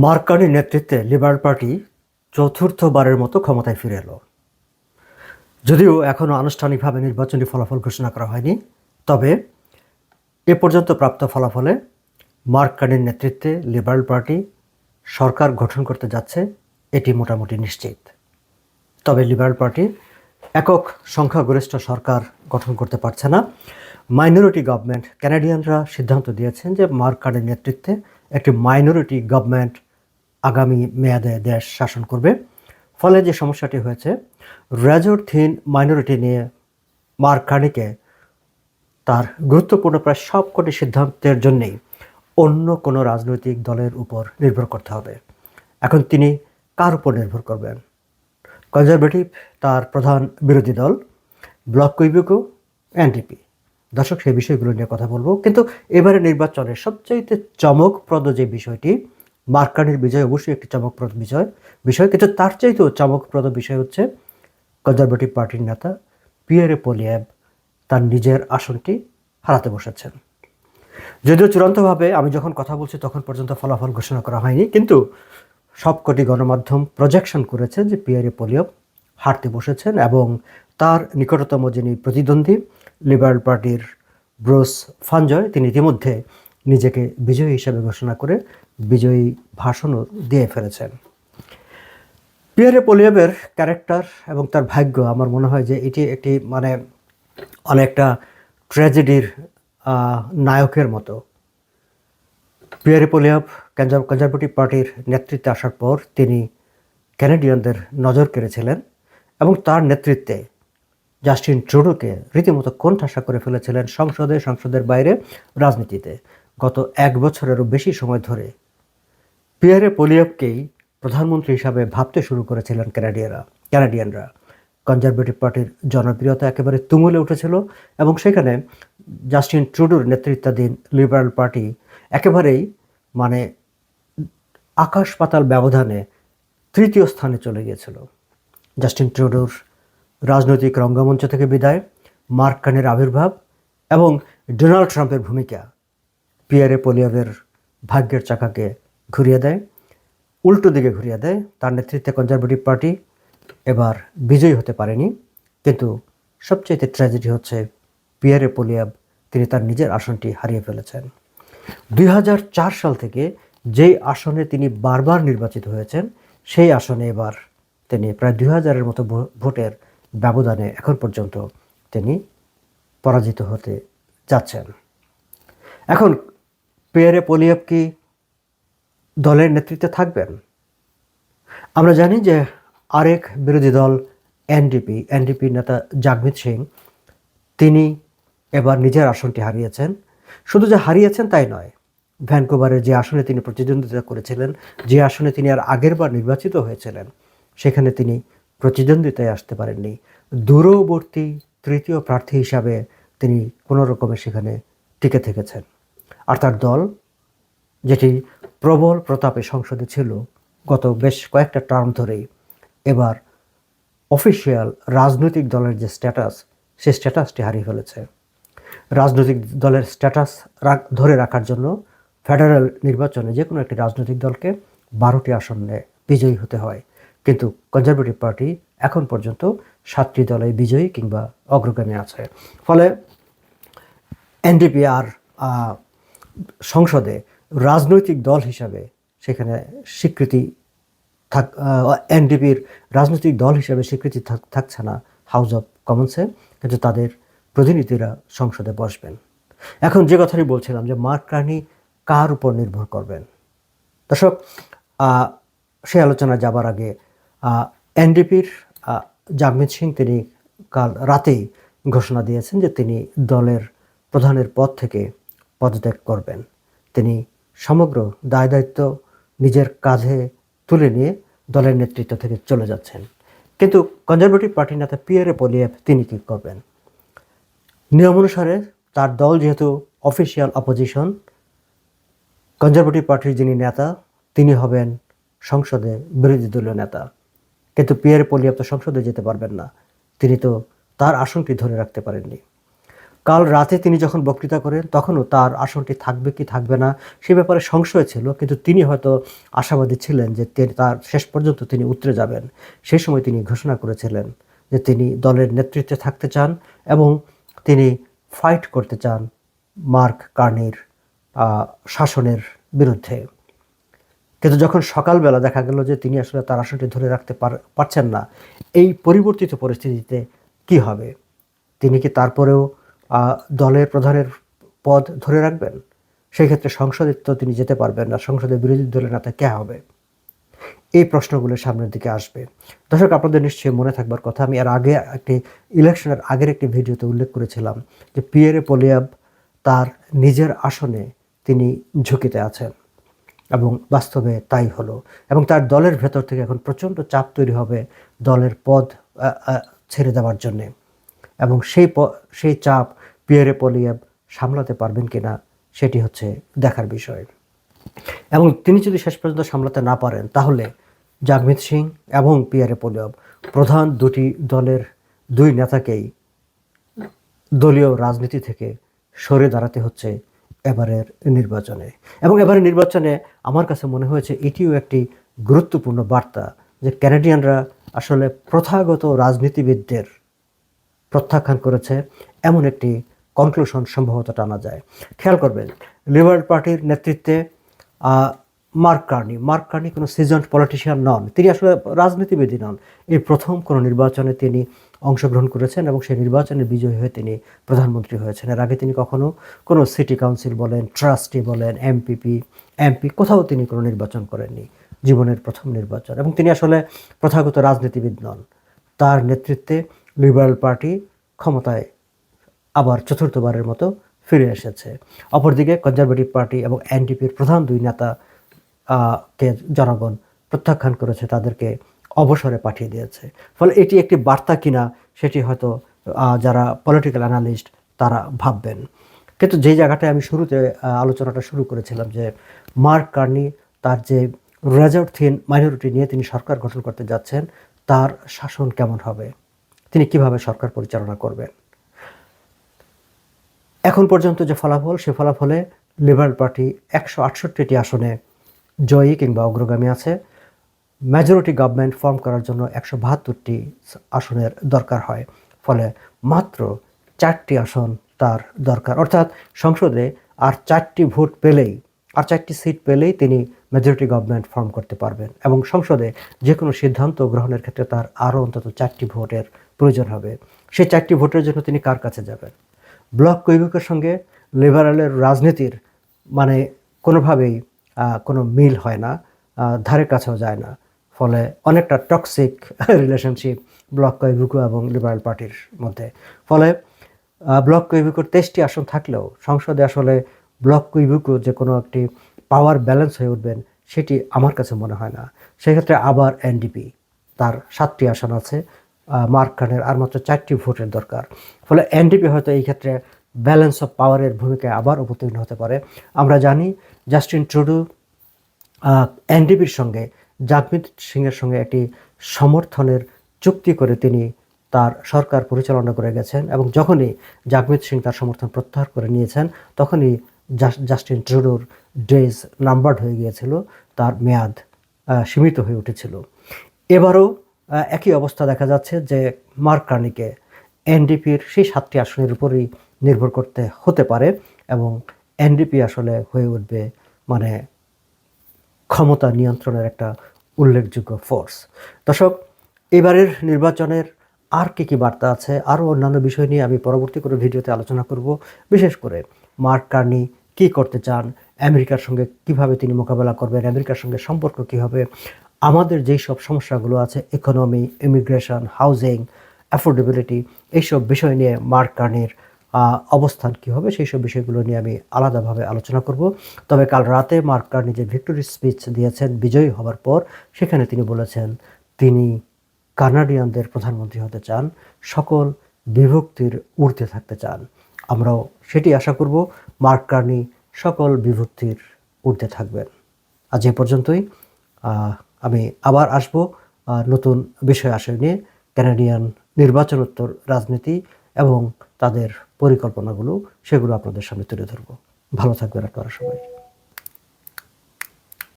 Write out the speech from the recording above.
মার্কানির নেতৃত্বে liberal party চতুর্থবারের মতো ক্ষমতায় ফিরে এলো। যদিও এখনও আনুষ্ঠানিকভাবে নির্বাচনী ফলাফল ঘোষণা করা হয়নি, তবে এ পর্যন্ত প্রাপ্ত ফলাফলে মার্কানির নেতৃত্বে লিবারেল পার্টি সরকার গঠন করতে যাচ্ছে এটি মোটামুটি নিশ্চিত। তবে লিবারেল পার্টি একক সংখ্যাগরিষ্ঠ সরকার গঠন করতে পারছে না। মাইনরিটি গভর্নমেন্ট ক্যানাডিয়ানরা সিদ্ধান্ত দিয়েছেন যে মার্কানের নেতৃত্বে একটি মাইনরিটি গভর্নমেন্ট আগামী মেয়াদে দেশ শাসন করবে। ফলে যে সমস্যাটি হয়েছে রেজর থিন মাইনরিটি নিয়ে মার্কানিকে তার গুরুত্বপূর্ণ প্রায় সবকটি সিদ্ধান্তের জন্যেই অন্য কোনো রাজনৈতিক দলের উপর নির্ভর করতে হবে। এখন তিনি কার উপর নির্ভর করবেন? কনজারভেটিভ তার প্রধান বিরোধী দল, ব্লক কুইবেকো এনডিপি দর্শক, সেই বিষয়গুলো নিয়ে কথা বলব। কিন্তু এবারে নির্বাচনের সবচাইতে চমকপ্রদ যে বিষয়টি, মার্কানির বিজয় অবশ্যই একটি চমকপ্রদ বিষয় বিষয় কিন্তু তার চাইতেও চমকপ্রদ বিষয় হচ্ছে, কনজারভেটিভ পার্টির নেতা পিয়ারে পোলিয়াব তার নিজের আসনটি হারাতে বসেছেন। যদিও চূড়ান্তভাবে আমি যখন কথা বলছি তখন পর্যন্ত ফলাফল ঘোষণা করা হয়নি, কিন্তু সবকটি গণমাধ্যম প্রজেকশন করেছে যে পিয়ারে পোলিও হারতে বসেছেন এবং তার নিকটতম যিনি প্রতিদ্বন্দ্বী লিবারেল পার্টির ব্রুস ফানজয়, তিনি ইতিমধ্যে নিজেকে বিজয়ী হিসেবে ঘোষণা করে বিজয়ী ভাষণও দিয়ে ফেলেছেন। পিয়ারে পোলিয়াবের ক্যারেক্টার এবং তার ভাগ্য, আমার মনে হয় যে এটি একটি মানে অনেকটা ট্র্যাজেডির নায়কের মতো। পিয়ারে পোলিয়াব কনজারভেটিভ পার্টির নেতৃত্বে আসার পর তিনি ক্যানাডিয়ানদের নজর কেড়েছিলেন এবং তার নেতৃত্বে জাস্টিন ট্রুডোকে রীতিমতো কোণঠাসা করে ফেলেছিলেন সংসদে, সংসদের বাইরে, রাজনীতিতে। গত এক বছরেরও বেশি সময় ধরে পিয়ারে পোলিয়াবকেই প্রধানমন্ত্রী হিসাবে ভাবতে শুরু করেছিলেন ক্যানাডিয়ারা, ক্যানাডিয়ানরা। কনজারভেটিভ পার্টির জনপ্রিয়তা একেবারে তুমুলে উঠেছিল এবং সেখানে জাস্টিন ট্রুডোর নেতৃত্বাধীন লিবারাল পার্টি একেবারেই মানে আকাশ পাতাল ব্যবধানে তৃতীয় স্থানে চলে গিয়েছিল। জাস্টিন ট্রুডোর রাজনৈতিক রঙ্গমঞ্চ থেকে বিদায়, মার্ক কানের আবির্ভাব এবং ডোনাল্ড ট্রাম্পের ভূমিকা। পিয়ারে পোলিয়াবের ভাগ্যের চাকাকে ঘুরিয়ে দেয়, উল্টো দিকে ঘুরিয়ে দেয় তার নেতৃত্বে কনজারভেটিভ পার্টি। এবার বিজয়ী হতে পারেনি, কিন্তু সবচেয়ে ট্র্যাজেডি হচ্ছে পিয়ারে পোলিয়াব, তিনি তার নিজের আসনটি হারিয়ে ফেলেছেন। দুই হাজার চার সাল থেকে যেই আসনে তিনি বারবার নির্বাচিত হয়েছেন, সেই আসনে এবার তিনি প্রায় দুই হাজারের মতো ভোটের ব্যবধানে এখন পর্যন্ত তিনি পরাজিত হতে যাচ্ছেন। এখন পেয়ারে পোলিয়াব কি দলের নেতৃত্বে থাকবেন? আমরা জানি যে আরেক বিরোধী দল এনডিপি এনডিপি নেতা জাগমিত সিং, তিনি এবার নিজের আসনটি হারিয়েছেন। শুধু যে হারিয়েছেন তাই নয়, ভ্যানকুভারের যে আসনে তিনি প্রতিদ্বন্দ্বিতা করেছিলেন, যে আসনে তিনি আর আগেরবার নির্বাচিত হয়েছিলেন, সেখানে তিনি প্রতিদ্বন্দ্বিতায় আসতে পারেননি। দূরবর্তী তৃতীয় প্রার্থী হিসাবে তিনি কোনো রকমে সেখানে টিকে থেকেছেন। আর তার দল, যেটি প্রবল প্রতাপে সংসদে ছিল, গত বেশ কয়েকটা টার্ম ধরেই এবার অফিসিয়াল রাজনৈতিক দলের যে স্ট্যাটাস সেই স্ট্যাটাসটি হারিয়ে ফেলেছে। রাজনৈতিক দলের স্ট্যাটাস ধরে রাখার জন্য ফেডারেল নির্বাচনে যে কোনো একটি রাজনৈতিক দলকে বারোটি আসনে বিজয়ী হতে হয়। কিন্তু কনজারভেটিভ পার্টি এখন পর্যন্ত সাতটি দলে বিজয়ী কিংবা অগ্রগামী আছে। ফলে এনডিপি আর সংসদে রাজনৈতিক দল হিসাবে সেখানে স্বীকৃতি থাক এনডিপির রাজনৈতিক দল হিসাবে স্বীকৃতি থাক- থাকছে না হাউস অফ কমন্সে কিন্তু তাদের প্রতিনিধিরা সংসদে বসবেন। এখন যে কথাটি বলছিলাম যে মার্ক কার্নি কার উপর নির্ভর করবেন? দর্শক সেই আলোচনা যাবার আগে এনডিপির জাগমিত সিং তিনি কাল রাতেই ঘোষণা দিয়েছেন যে তিনি দলের প্রধানের পদ থেকে পদত্যাগ করবেন। তিনি সমগ্র দায় দায়িত্ব নিজের কাঁধে তুলে নিয়ে দলের নেতৃত্ব থেকে চলে যাচ্ছেন। কিন্তু কনজারভেটিভ পার্টির নেতা পিয়ারে পোলিয়েভ তিনি কী করবেন? নিয়ম অনুসারে তার দল যেহেতু অফিসিয়াল অপোজিশন, কনজারভেটিভ পার্টির যিনি নেতা, তিনি হবেন সংসদে বিরোধী দলীয় নেতা। কিন্তু পিয়ারে পোলিয়াব তো সংসদে যেতে পারবেন না। তিনি তো তার আসনটি ধরে রাখতে পারেননি। কাল রাতে তিনি যখন বক্তৃতা করেন, তখনও তার আসনটি থাকবে কি থাকবে না, সে ব্যাপারে সংশয় ছিল, কিন্তু তিনি হয়তো আশাবাদী ছিলেন যে তার শেষ পর্যন্ত তিনি উতরে যাবেন। সেই সময় তিনি ঘোষণা করেছিলেন যে তিনি দলের নেতৃত্বে থাকতে চান এবং তিনি ফাইট করতে চান মার্ক কার্নির শাসনের বিরুদ্ধে। কিন্তু যখন সকালবেলা দেখা গেল যে তিনি আসলে তার আসনটি ধরে রাখতে পার- পারছেন না, এই পরিবর্তিত পরিস্থিতিতে কি হবে? তিনি কি তারপরেও দলের প্রধানের পদ ধরে রাখবেন? সেই ক্ষেত্রে সংসদে তো তিনি যেতে পারবেন না, সংসদে বিরোধী দলের নেতা কে হবে? এই প্রশ্নগুলো সামনের দিকে আসবে। দর্শক, আপনাদের নিশ্চয়ই মনে থাকবার কথা, আমি এর আগে একটি ইলেকশনের আগের একটি ভিডিওতে উল্লেখ করেছিলাম যে পিয়ারে পলিয়াব তার নিজের আসনে তিনি ঝুঁকিতে আছেন। এবং বাস্তবে তাই হলো। এবং তার দলের ভেতর থেকে এখন প্রচণ্ড চাপ তৈরি হবে দলের পদ ছেড়ে দেওয়ার জন্যে। এবং সেই সেই চাপ পিয়ারে পলিয়াব সামলাতে পারবেন কিনা সেটি হচ্ছে দেখার বিষয়। এবং তিনি যদি শেষ পর্যন্ত সামলাতে না পারেন, তাহলে জাগমিত সিং এবং পিয়ারে পলিয়াব প্রধান দুটি দলের দুই নেতাকেই দলীয় রাজনীতি থেকে সরে দাঁড়াতে হচ্ছে এবারের নির্বাচনে। এবং এবারের নির্বাচনে আমার কাছে মনে হয়েছে এটিও একটি গুরুত্বপূর্ণ বার্তা যে ক্যানাডিয়ানরা আসলে প্রথাগত রাজনীতিবিদদের প্রত্যাখ্যান করেছে, এমন একটি কনক্লুশন সম্ভবত টানা যায়। খেয়াল করবেন লিবারেল পার্টির নেতৃত্বে মার্ক কার্নি। মার্ক কার্নি কোনো সিজন্ড পলিটিশিয়ান নন। তিনি আসলে রাজনীতিবিদই নন। এই প্রথম কোনো নির্বাচনে তিনি অংশগ্রহণ করেছেন এবং সেই নির্বাচনে বিজয়ী হয়ে তিনি প্রধানমন্ত্রী হয়েছেন। এর আগে তিনি কখনো কোনো সিটি কাউন্সিল বলেন ট্রাস্টি বলেন এমপিপি এমপি কোথাও তিনি কোনো নির্বাচন করেননি। জীবনের প্রথম নির্বাচন। এবং তিনি আসলে প্রথাগত রাজনীতিবিদ নন। তার নেতৃত্বে লিবারেল পার্টি ক্ষমতায় আবার চতুর্থবারের মতো ফিরে এসেছে। অপরদিকে কনজারভেটিভ পার্টি এবং এনডিপির প্রধান দুই নেতা কে জনগণ প্রত্যাখ্যান করেছে, তাদেরকে অবসরে পাঠিয়ে দিয়েছে। ফলে এটি একটি বার্তা কিনা, সেটি হয়তো যারা পলিটিক্যাল অ্যানালিস্ট তারা ভাববেন। কিন্তু যেই জায়গাটায় আমি শুরুতে আলোচনাটা শুরু করেছিলাম যে মার্ক কার্নি তার যে রেজার্ভ থিন, মাইনরিটি নিয়ে তিনি সরকার গঠন করতে যাচ্ছেন, তার শাসন কেমন হবে? তিনি কীভাবে সরকার পরিচালনা করবেন? এখন পর্যন্ত যে ফলাফল, সে ফলাফলে লিবারেল পার্টি একশো আটষট্টিটি আসনে জয়ী কিংবা অগ্রগামী আছে। মেজরিটি গভর্নমেন্ট ফর্ম করার জন্য একশো বাহাত্তরটি আসনের দরকার হয়। ফলে মাত্র চারটি আসন তার দরকার। অর্থাৎ সংসদে আর চারটি ভোট পেলেই, আর চারটি সিট পেলেই তিনি মেজরিটি গভর্নমেন্ট ফর্ম করতে পারবেন এবং সংসদে যে কোনো সিদ্ধান্ত গ্রহণের ক্ষেত্রে তার আরও অন্তত চারটি ভোটের প্রয়োজন হবে। সেই চারটি ভোটের জন্য তিনি কার কাছে যাবেন? ব্লক কৈবুকের সঙ্গে লিবারেলের রাজনীতির মানে কোনোভাবেই কোনো মিল হয় না ধারে কাছেও যায় না। ফলে অনেকটা টক্সিক রিলেশনশিপ ব্লক কৈবুকু এবং লিবারেল পার্টির মধ্যে। ফলে ব্লক কৈবুকুর তেইশটি আসন থাকলেও সংসদে আসলে ব্লক কৈবুকু যে কোনো একটি পাওয়ার ব্যালেন্স হয়ে উঠবেন, সেটি আমার কাছে মনে হয় না। সেক্ষেত্রে আবার এনডিপি তার সাতটি আসন আছে মার্ক খানের আর মাত্র চারটি ভোটের দরকার। ফলে এনডিপি হয়তো এই ক্ষেত্রে ব্যালেন্স অফ পাওয়ারের ভূমিকায় আবার অবতীর্ণ হতে পারে। আমরা জানি জাস্টিন ট্রুডু এনডিপির সঙ্গে, জাগমিত সিংয়ের সঙ্গে একটি সমর্থনের চুক্তি করে তিনি তার সরকার পরিচালনা করে গেছেন এবং যখনই জাগমিত সিং তার সমর্থন প্রত্যাহার করে নিয়েছেন, তখনই জাস্টিন ট্রুডোর ডেজ নাম্বার্ড হয়ে গিয়েছিল, তার মেয়াদ সীমিত হয়ে উঠেছিল। এবারও একই অবস্থা দেখা যাচ্ছে যে মার্ক কার্নিকে এনডিপির সেই সাতটি আসনের উপরই নির্ভর করতে হতে পারে এবং এনডিপি আসলে হয়ে উঠবে মানে ক্ষমতা নিয়ন্ত্রণের একটা উল্লেখযোগ্য ফোর্স দর্শক, এবারের নির্বাচনের আর কী কী বার্তা আছে, আরও অন্যান্য বিষয় নিয়ে আমি পরবর্তী কোনো ভিডিওতে আলোচনা করব। বিশেষ করে মার্ক কার্নি কী করতে চান, আমেরিকার সঙ্গে কীভাবে তিনি মোকাবেলা করবেন, আমেরিকার সঙ্গে সম্পর্ক কী হবে, আমাদের যেই সব সমস্যাগুলো আছে ইকোনমি ইমিগ্রেশন হাউজিং অ্যাফোর্ডেবিলিটি এইসব বিষয় নিয়ে মার্ক কার্নির অবস্থান কী হবে সেই সব বিষয়গুলো নিয়ে আমি আলাদাভাবে আলোচনা করব। তবে কাল রাতে মার্ক কার্নি যে ভিক্টোরি স্পিচ দিয়েছেন বিজয়ী হওয়ার পর, সেখানে তিনি বলেছেন, তিনি কানাডিয়ানদের প্রধানমন্ত্রী হতে চান, সকল বিভক্তির ঊর্ধ্বে থাকতে চান। আমরাও সেটি আশা করব, মার্ক কার্নি সকল বিভক্তির ঊর্ধ্বে থাকবেন। আজ এ পর্যন্তই। আমি আবার আসব নতুন বিষয় আশয় নিয়ে ক্যানাডিয়ান নির্বাচনোত্তর রাজনীতি এবং তাদের পরিকল্পনাগুলো সেগুলো আপনাদের সামনে তুলে ধরব। ভালো থাকবেন আপনারা সবাই।